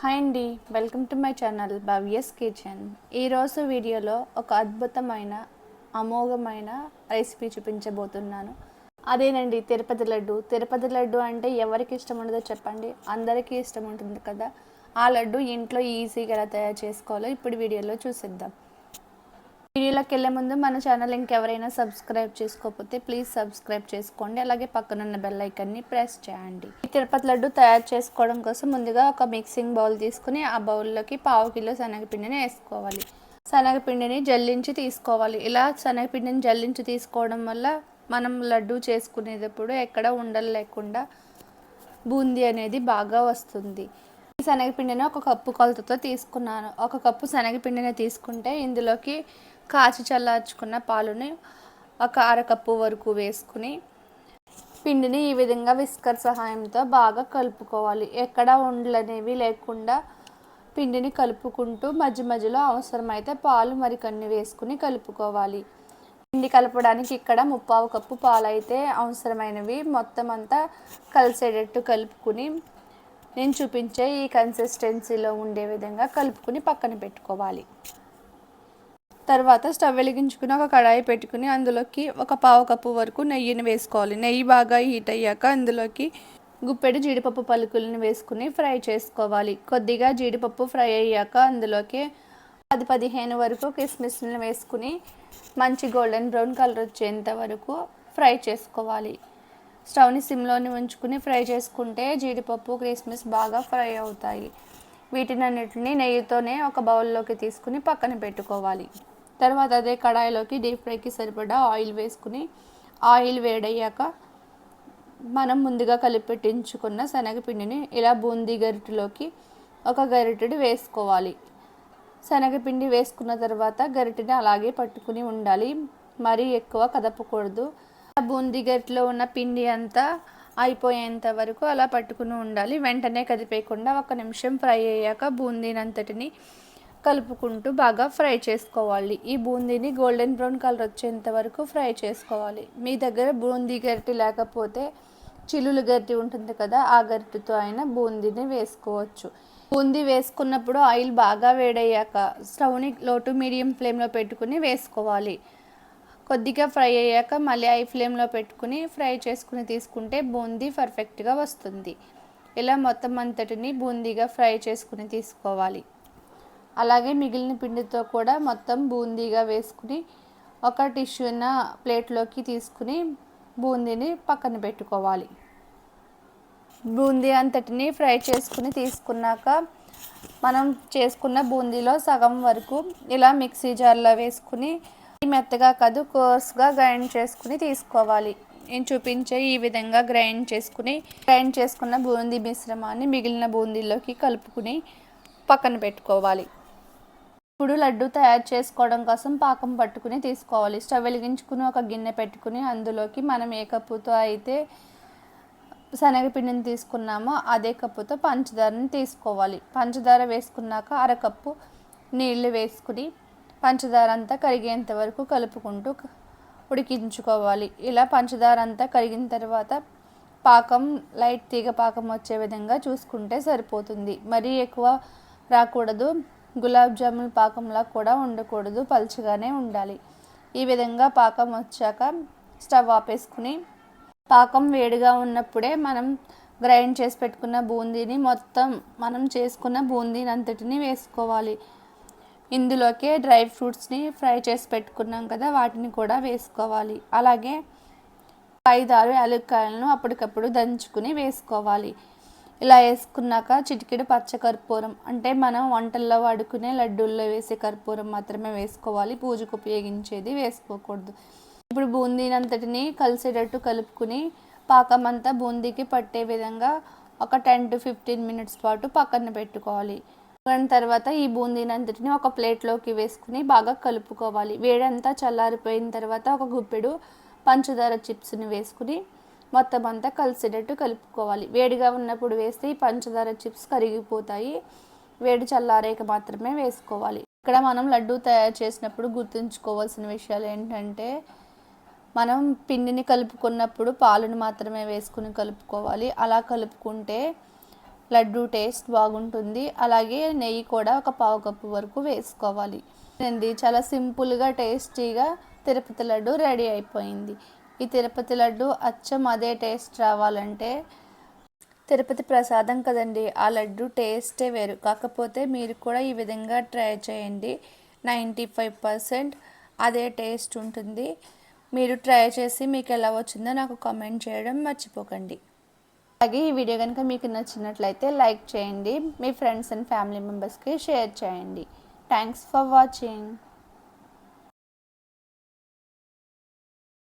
Hi అండి. Welcome to my channel Bhavya's kitchen. ఈరోజు వీడియోలో ఒక అద్భుతమైన అమోఘమైన రెసిపీ చూపించబోతున్నాను. అదేనండి తిరుపతి లడ్డు. తిరుపతి లడ్డు అంటే ఎవరికి ఇష్టం ఉండదో చెప్పండి. అందరికీ ఇష్టం ఉంటుంది కదా. ఆ లడ్డు ఇంట్లో ఈజీగా ఎలా తయారు చేసుకోవాలో ఇప్పుడు వీడియోలో చూసిద్దాం. వీడియోలోకి వెళ్ళే ముందు మన ఛానల్ ఇంకెవరైనా సబ్స్క్రైబ్ చేసుకోకపోతే ప్లీజ్ సబ్స్క్రైబ్ చేసుకోండి. అలాగే పక్కనున్న బెల్ ఐకన్ని ప్రెస్ చేయండి. ఈ తిరుపతి లడ్డు తయారు చేసుకోవడం కోసం ముందుగా ఒక మిక్సింగ్ బౌల్ తీసుకుని ఆ బౌల్లోకి పావు కిలో శనగపిండిని వేసుకోవాలి. శనగపిండిని జల్లించి తీసుకోవాలి. ఇలా శనగపిండిని జల్లించి తీసుకోవడం వల్ల మనం లడ్డు చేసుకునేటప్పుడు ఎక్కడ ఉండలు లేకుండా బూందీ అనేది బాగా వస్తుంది. ఈ శనగపిండిని ఒక కప్పు కొలతతో తీసుకున్నాను. ఒక కప్పు శనగపిండిని తీసుకుంటే ఇందులోకి కాచి చల్లార్చుకున్న పాలుని ఒక అరకప్పు వరకు వేసుకుని పిండిని ఈ విధంగా విస్కర్ సహాయంతో బాగా కలుపుకోవాలి. ఎక్కడ ఉండలు అనేవి లేకుండా పిండిని కలుపుకుంటూ మధ్య మధ్యలో అవసరమైతే పాలు మరికన్ని వేసుకుని కలుపుకోవాలి. పిండి కలపడానికి ఇక్కడ ముప్పావు కప్పు పాలు అయితే అవసరమైనవి. మొత్తం అంతా కలిసేటట్టు కలుపుకుని నేను చూపించే ఈ కన్సిస్టెన్సీలో ఉండే విధంగా కలుపుకుని పక్కన పెట్టుకోవాలి. తర్వాత స్టవ్ వెలిగించుకుని ఒక కడాయి పెట్టుకుని అందులోకి ఒక పావు కప్పు వరకు నెయ్యిని వేసుకోవాలి. నెయ్యి బాగా హీట్ అయ్యాక అందులోకి గుప్పెడు జీడిపప్పు పలుకులను వేసుకుని ఫ్రై చేసుకోవాలి. కొద్దిగా జీడిపప్పు ఫ్రై అయ్యాక అందులోకి పది పదిహేను వరకు కిస్మిస్ని వేసుకుని మంచి గోల్డెన్ బ్రౌన్ కలర్ వచ్చేంత వరకు ఫ్రై చేసుకోవాలి. స్టవ్ని సిమ్లోని ఉంచుకుని ఫ్రై చేసుకుంటే జీడిపప్పు కిస్మిస్ బాగా ఫ్రై అవుతాయి. వీటినన్నిటిని నెయ్యితోనే ఒక బౌల్లోకి తీసుకుని పక్కన పెట్టుకోవాలి. తర్వాత అదే కడాయిలోకి డీప్ ఫ్రైకి సరిపడా ఆయిల్ వేసుకుని ఆయిల్ వేడయ్యాక మనం ముందుగా కలిపెట్టించుకున్న శనగపిండిని ఇలా బూందీ గరిటెలోకి ఒక గరిటెడు వేసుకోవాలి. శనగపిండి వేసుకున్న తర్వాత గరిటెని అలాగే పట్టుకుని ఉండాలి. మరీ ఎక్కువ కదపకూడదు. ఆ బూందీ గరిటెలో ఉన్న పిండి అంతా అయిపోయేంత వరకు అలా పట్టుకుని ఉండాలి. వెంటనే కదిపేయకుండా ఒక నిమిషం ఫ్రై అయ్యాక బూందీనంతటిని కలుపుకుంటూ బాగా ఫ్రై చేసుకోవాలి. ఈ బూందీని గోల్డెన్ బ్రౌన్ కలర్ వచ్చేంత వరకు ఫ్రై చేసుకోవాలి. మీ దగ్గర బూందీ గరిటె లేకపోతే చిల్లులు గరిటె ఉంటుంది కదా ఆ గరిటెతో అయినా బూందీని వేసుకోవచ్చు. బూందీ వేసుకున్నప్పుడు ఆయిల్ బాగా వేడయ్యాక స్టవ్ని లో టు మీడియం ఫ్లేమ్లో పెట్టుకుని వేసుకోవాలి. కొద్దిగా ఫ్రై అయ్యాక మళ్ళీ ఐ ఫ్లేమ్లో పెట్టుకుని ఫ్రై చేసుకుని తీసుకుంటే బూందీ పర్ఫెక్ట్గా వస్తుంది. ఇలా మొత్తం అంతటిని బూందీగా ఫ్రై చేసుకుని తీసుకోవాలి. అలాగే మిగిలిన పిండితో కూడా మొత్తం బూందీగా వేసుకుని ఒక టిష్యూన ప్లేట్లోకి తీసుకుని బూందీని పక్కన పెట్టుకోవాలి. బూందీ అంతటిని ఫ్రై చేసుకుని తీసుకున్నాక మనం చేసుకున్న బూందీలో సగం వరకు ఇలా మిక్సీ జార్లో వేసుకుని మెత్తగా కాదు కోర్స్గా గ్రైండ్ చేసుకుని తీసుకోవాలి. నేను చూపించే ఈ విధంగా గ్రైండ్ చేసుకుని గ్రైండ్ చేసుకున్న బూందీ మిశ్రమాన్ని మిగిలిన బూందీలోకి కలుపుకుని పక్కన పెట్టుకోవాలి. ఇప్పుడు లడ్డు తయారు చేసుకోవడం కోసం పాకం పట్టుకుని తీసుకోవాలి. స్టవ్ వెలిగించుకుని ఒక గిన్నె పెట్టుకుని అందులోకి మనం ఏ కప్పుతో అయితే శనగపిండిని తీసుకున్నామో అదే కప్పుతో పంచదారని తీసుకోవాలి. పంచదార వేసుకున్నాక అరకప్పు నీళ్ళు వేసుకుని పంచదార అంతా కరిగేంత వరకు కలుపుకుంటూ ఉడికించుకోవాలి. ఇలా పంచదార అంతా కరిగిన తర్వాత పాకం లైట్ తీగ పాకం వచ్చే విధంగా చూసుకుంటే సరిపోతుంది. మరీ ఎక్కువ రాకూడదు. గులాబ్ జామున్ పాకంలా కూడా ఉండకూడదు పలుచగానే ఉండాలి. ఈ విధంగా పాకం వచ్చాక స్టవ్ ఆపేసుకుని పాకం వేడిగా ఉన్నప్పుడే మనం గ్రైండ్ చేసి పెట్టుకున్న బూందీని మొత్తం మనం చేసుకున్న బూందీని అంతటిని వేసుకోవాలి. ఇందులోకే డ్రై ఫ్రూట్స్ని ఫ్రై చేసి పెట్టుకున్నాం కదా వాటిని కూడా వేసుకోవాలి. అలాగే ఐదారు యాలక్కాయలను అప్పటికప్పుడు దంచుకుని వేసుకోవాలి. ఇలా వేసుకున్నాక చిటికెడు పచ్చ కర్పూరం. అంటే మనం వంటల్లో వాడుకునే లడ్డూల్లో వేసే కర్పూరం మాత్రమే వేసుకోవాలి. పూజకు ఉపయోగించేది వేసుకోకూడదు. ఇప్పుడు బూందీనంతటిని కలిసేటట్టు కలుపుకుని పాకం అంతా బూందీకి పట్టే విధంగా ఒక టెన్ టు ఫిఫ్టీన్ మినిట్స్ పాటు పక్కన పెట్టుకోవాలి. దాని తర్వాత ఈ బూందీనంతటిని ఒక ప్లేట్లోకి వేసుకుని బాగా కలుపుకోవాలి. వేడంతా చల్లారిపోయిన తర్వాత ఒక గుప్పెడు పంచదార చిప్స్ని వేసుకుని మొత్తం అంతా కలిసేటట్టు కలుపుకోవాలి. వేడిగా ఉన్నప్పుడు వేస్తే ఈ పంచదార చిప్స్ కరిగిపోతాయి. వేడి చల్లారేక మాత్రమే వేసుకోవాలి. ఇక్కడ మనం లడ్డు తయారు చేసినప్పుడు గుర్తుంచుకోవాల్సిన విషయాలు ఏంటంటే మనం పిండిని కలుపుకున్నప్పుడు పాలను మాత్రమే వేసుకుని కలుపుకోవాలి. అలా కలుపుకుంటే లడ్డు టేస్ట్ బాగుంటుంది. అలాగే నెయ్యి కూడా ఒక పావు కప్పు వరకు వేసుకోవాలి. చాలా సింపుల్గా టేస్టీగా తిరుపతి లడ్డు రెడీ అయిపోయింది. ఈ తిరుపతి లడ్డు అచ్చం అదే టేస్ట్ రావాలంటే తిరుపతి ప్రసాదం కదండి. ఆ లడ్డు టేస్టే వేరు. కాకపోతే మీరు కూడా ఈ విధంగా ట్రై చేయండి. నైంటీ ఫైవ్ పర్సెంట్ అదే టేస్ట్ ఉంటుంది. మీరు ట్రై చేసి మీకు ఎలా వచ్చిందో నాకు కామెంట్ చేయడం మర్చిపోకండి. అలాగే ఈ వీడియో కనుక మీకు నచ్చినట్లయితే లైక్ చేయండి. మీ ఫ్రెండ్స్ అండ్ ఫ్యామిలీ మెంబర్స్కి షేర్ చేయండి. Thanks for watching.